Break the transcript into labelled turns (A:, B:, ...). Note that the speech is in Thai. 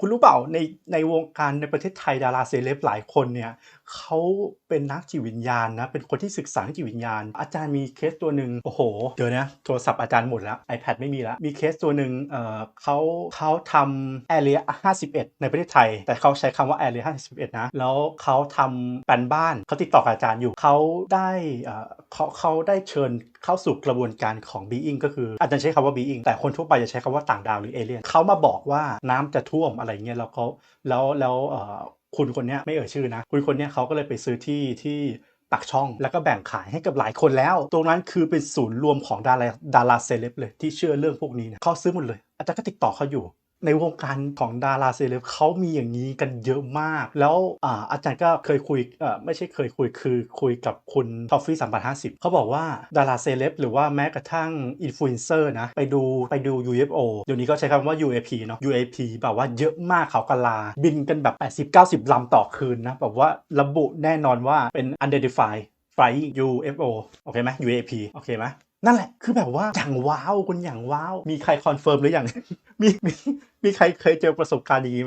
A: คุณรู้เปล่าในในวงการในประเทศไทยดาราเซเลบหลายคนเนี่ยเขาเป็นนักจิตวิญญาณนะเป็นคนที่ศึกษาจิตวิญญาณ อาจารย์มีเคสตัวหนึ่งโอ้โหเดี๋ยวนะโทรศัพท์อาจารย์หมดแล้ว iPad ไม่มีแล้ว มีเคสตัวหนึ่งเอ่อเขาเขาทำ Area 51 ในประเทศไทย แต่เขาใช้คำว่า Area 51 นะ แล้วเขาทำแปลนบ้านเขาติดต่อกับอาจารย์อยู่เขาได้เอ่อเขาเขาได้เชิญ เข้าสู่กระบวนการของ being ก็คืออาจารย์ใช้คำว่า being แต่คนทั่วไปจะใช้คำว่าต่างดาวหรือเอเลี่ยนเขามาบอกว่าน้ำจะท่วมอะไรเงี้ยแล้วเขาแล้วแล้วคุณคนนี้ไม่เอ่ยชื่อนะ คุณคนนี้เขาก็เลยไปซื้อที่ที่ปากช่องแล้วก็แบ่งขายให้กับหลายคนแล้ว ตรงนั้นคือเป็นศูนย์รวมของดาราดาราเซเลบเลยที่เชื่อเรื่องพวกนี้เนี่ยเขาซื้อหมดเลย อาจารย์ก็ติดต่อเขาอยู่ ในวงการของดาราเซเลบเขามีอย่างนี้กันเยอะมาก แล้วอาอาจารย์ก็เคยคุยไม่ใช่เคยคุยคือคุยกับคุณทอฟฟี่สามพันห้าสิบเขาบอกว่าดาราเซเลบหรือว่าแม้กระทั่งอินฟลูเอนเซอร์นะ ไปดูไปดู UFO เดี๋ยวนี้ก็ใช้คำว่า UAP เนาะ UAP แบบว่าเยอะมากเขากลา บินกันแบบ 80-90 ลำต่อคืนนะแบบว่าระบุแน่นอนว่าเป็น unidentified flying UFO โอเคไหม UAP โอเคไหม นั่นแหละ คือแบบว่าอย่างว้าวคุณอย่างว้าว มีใครคอนเฟิร์มหรือยัง มีมีมีใครเคยเจอประสบการณ์อย่างนี้ไหม